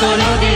solo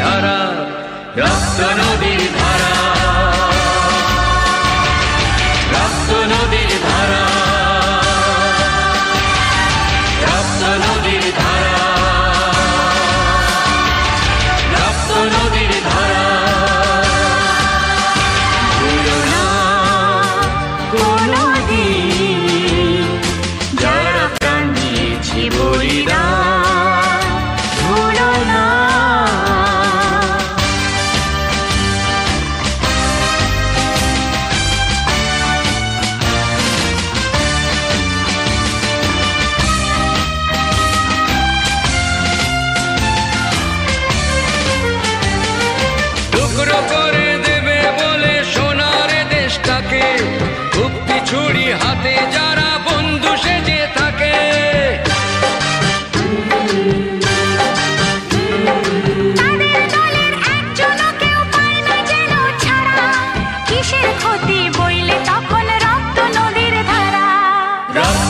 ধারা রক্ত নদীর ধারা।